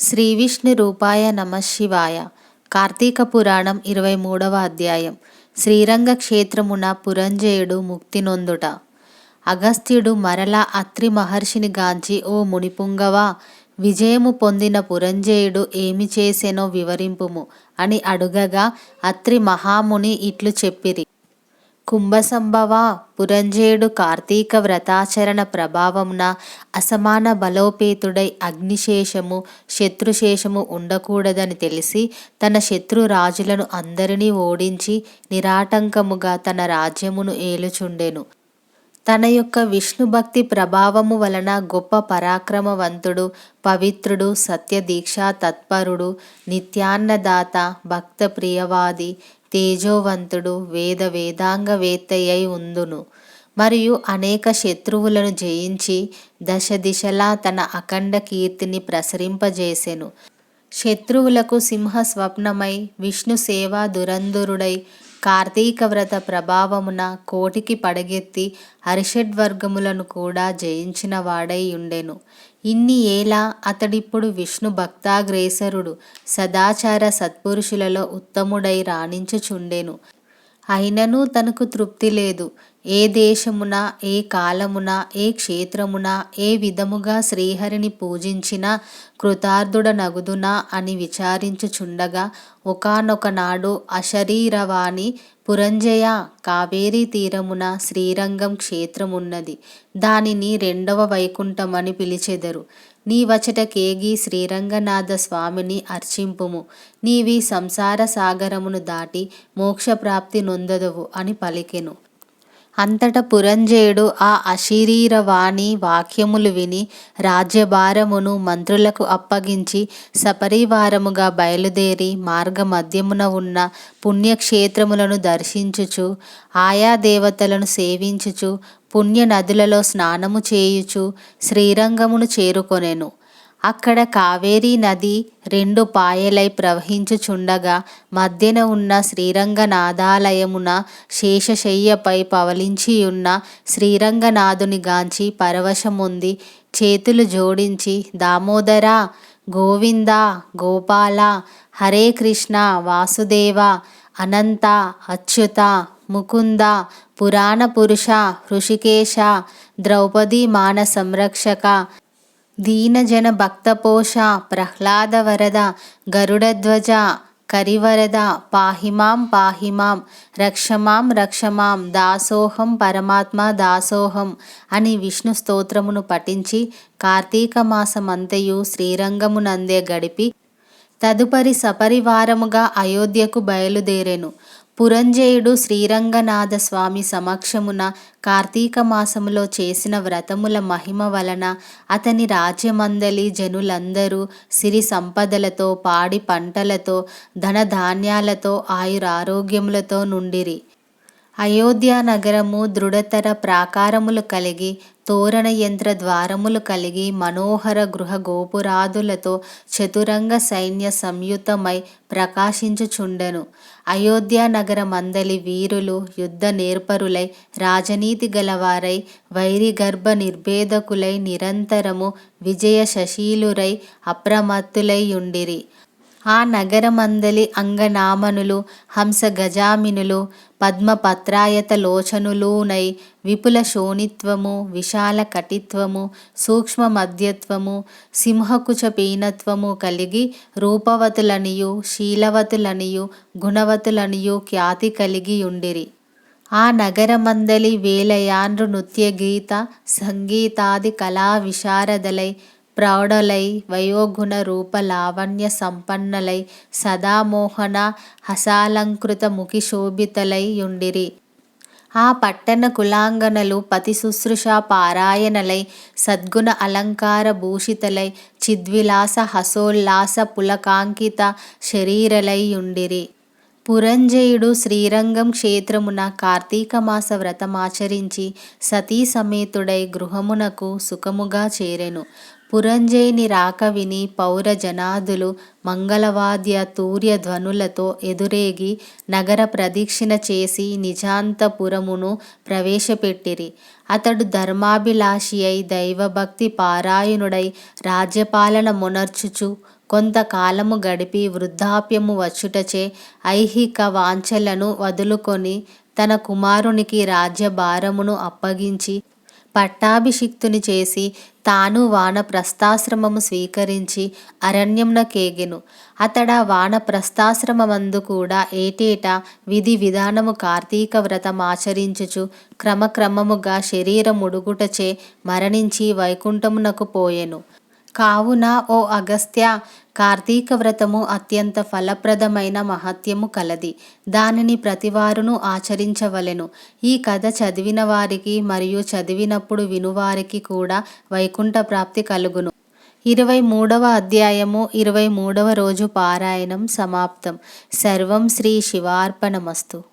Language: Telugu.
శ్రీ విష్ణు రూపాయ నమ శివాయ. కార్తీక పురాణం ఇరవై మూడవ అధ్యాయం. శ్రీరంగ క్షేత్రమున పురంజయుడు ముక్తి నొందుట. అగస్త్యుడు మరలా అత్రి మహర్షిని గాంచి ఓ మునిపుంగవా విజయము పొందిన పురంజయుడు ఏమి చేసెనో వివరింపుము అని అడుగగా అత్రి మహాముని ఇట్లు చెప్పిరి. కుంభసంభవ పురంజేయుడు కార్తీక వ్రతాచరణ ప్రభావమున అసమాన బలోపేతుడై అగ్నిశేషము శత్రుశేషము ఉండకూడదని తెలిసి తన శత్రు రాజులను అందరినీ ఓడించి నిరాటంకముగా తన రాజ్యమును ఏలుచుండెను. తన యొక్క విష్ణు భక్తి ప్రభావము వలన గొప్ప పరాక్రమవంతుడు పవిత్రుడు సత్యదీక్షా తత్పరుడు నిత్యాన్నదాత భక్త ప్రియవాది తేజోవంతుడు వేద వేదాంగవేత్తయ్యై ఉందును. మరియు అనేక శత్రువులను జయించి దశ దిశలా తన అఖండ కీర్తిని ప్రసరింపజేసెను. శత్రువులకు సింహ స్వప్నమై విష్ణు సేవా దురంధురుడై కార్తీక వ్రత ప్రభావమున కోటికి పడగెత్తి హరిషడ్వర్గములను కూడా జయించిన వాడై ఉండెను. ఇన్ని ఏలా అతడిప్పుడు విష్ణు భక్తాగ్రేసరుడు సదాచార సత్పురుషులలో ఉత్తముడై రాణించుచుండెను. అయినను తనకు తృప్తి లేదు. ఏ దేశమున ఏ కాలమున ఏ క్షేత్రమున ఏ విధముగా శ్రీహరిని పూజించినా కృతార్థుడనగుదునా అని విచారించుచుండగా ఒకనొకనాడు అశరీరవాణి పురంజయ కావేరీ తీరమున శ్రీరంగం క్షేత్రమున్నది. దానిని రెండవ వైకుంఠమని పిలిచెదరు. నీ వచట కేగి శ్రీరంగనాథ స్వామిని అర్చింపుము. నీవి సంసార సాగరమును దాటి మోక్షప్రాప్తి నొందదువు అని పలికెను. అంతట పురంజయుడు ఆ అశరీరవాణి వాక్యములు విని రాజ్యభారమును మంత్రులకు అప్పగించి సపరివారముగా బయలుదేరి మార్గమధ్యమున ఉన్న పుణ్యక్షేత్రములను దర్శించుచు ఆయా దేవతలను సేవించుచు పుణ్య నదులలో స్నానము చేయుచు శ్రీరంగమును చేరుకొనెను. అక్కడ కావేరీ నది రెండు పాయలై ప్రవహించుచుండగా మధ్యన ఉన్న శ్రీరంగనాథాలయమున శేషశయ్యపై పవలించియున్న శ్రీరంగనాథుని గాంచి పరవశముంది చేతులు జోడించి దామోదర గోవింద గోపాల హరే కృష్ణ వాసుదేవ అనంత అచ్యుత ముకుంద పురాణ పురుష హృషికేశ ద్రౌపది మాన సంరక్షక దీనజన భక్తపోష ప్రహ్లాదవరద గరుడధ్వజ కరివరద పాహిమాం పాహిమాం రక్షమాం రక్షమాం దాసోహం పరమాత్మ దాసోహం అని విష్ణు స్తోత్రమును పఠించి కార్తీక మాసమంతయు శ్రీరంగమునందే గడిపి తదుపరి సపరివారముగా అయోధ్యకు బయలుదేరెను. పురంజయుడు శ్రీరంగనాథ స్వామి సమక్షమున కార్తీక మాసములో చేసిన వ్రతముల మహిమ వలన అతని రాజ్యమందలి జనులందరూ సిరి సంపదలతో పాడి పంటలతో ధనధాన్యాలతో ఆయురారోగ్యములతో నుండిరి. అయోధ్య నగరము దృఢతర ప్రాకారములు కలిగి తోరణ యంత్ర ద్వారములు కలిగి మనోహర గృహ గోపురాదులతో చతురంగ సైన్య సంయుతమై ప్రకాశించుచుండెను. అయోధ్య నగరమందలి వీరులు యుద్ధ నేర్పరులై రాజనీతి గలవారై వైరిగర్భ నిర్భేదకులై నిరంతరము విజయ శశీలురై అప్రమత్తులై ఉండిరి. ఆ నగరమందలి అంగనామనులు హంస గజామినులు పద్మపత్రాయత లోచనులూనై విపుల శోణిత్వము విశాల కటిత్వము సూక్ష్మ మధ్యత్వము సింహకుచ పీనత్వము కలిగి రూపవతులనియు శీలవతులనియు గుణవతులనియు ఖ్యాతి కలిగి ఉండిరి ఆ నగరమందలి వేలయాండ్రు నృత్య గీత సంగీతాది కళా విశారదలై ప్రౌఢలై వయోగుణ రూప లావణ్య సంపన్నలై సదామోహన హసాలంకృత ముఖి శోభితలై యుండిరి. ఆ పట్టణ కులాంగనలు పతి శుశ్రూష పారాయణలై సద్గుణ అలంకార భూషితలై చిద్విలాస హసోల్లాస పులకాంకిత శరీరలై యుండిరి. పురంజయుడు శ్రీరంగం క్షేత్రమున కార్తీక మాస వ్రతమాచరించి సతీ సమేతుడై గృహమునకు సుఖముగా చేరెను. పురంజయుని రాక విని పౌర జనాదులు మంగళవాద్య తూర్య ధ్వనులతో ఎదురేగి నగర ప్రదక్షిణ చేసి నిజాంతపురమును ప్రవేశపెట్టిరి. అతడు ధర్మాభిలాషి అయి దైవభక్తి పారాయణుడై రాజ్యపాలన మొనర్చుచు కొంతకాలము గడిపి వృద్ధాప్యము వచ్చుటచే ఐహిక వాంఛలను వదులుకొని తన కుమారునికి రాజ్యభారమును అప్పగించి పట్టాభిషిక్తుని చేసి తాను వానప్రస్థాశ్రమము స్వీకరించి అరణ్యమునకేగెను. అతడ వానప్రస్థాశ్రమమందు కూడా ఏటేటా విధి విధానము కార్తీక వ్రతమాచరించుచు క్రమక్రమముగా శరీరముడుగుటచే మరణించి వైకుంఠమునకు పోయెను. కావున ఓ అగస్త్య? కార్తీక వ్రతము అత్యంత ఫలప్రదమైన మహత్యము కలది. దానిని ప్రతివారును ఆచరించవలెను. ఈ కథ చదివిన వారికి మరియు చదివినప్పుడు వినువారికి కూడా వైకుంఠ ప్రాప్తి కలుగును. ఇరవై మూడవ అధ్యాయము ఇరవై మూడవ రోజు పారాయణం సమాప్తం. సర్వం శ్రీ శివార్పణమస్తు.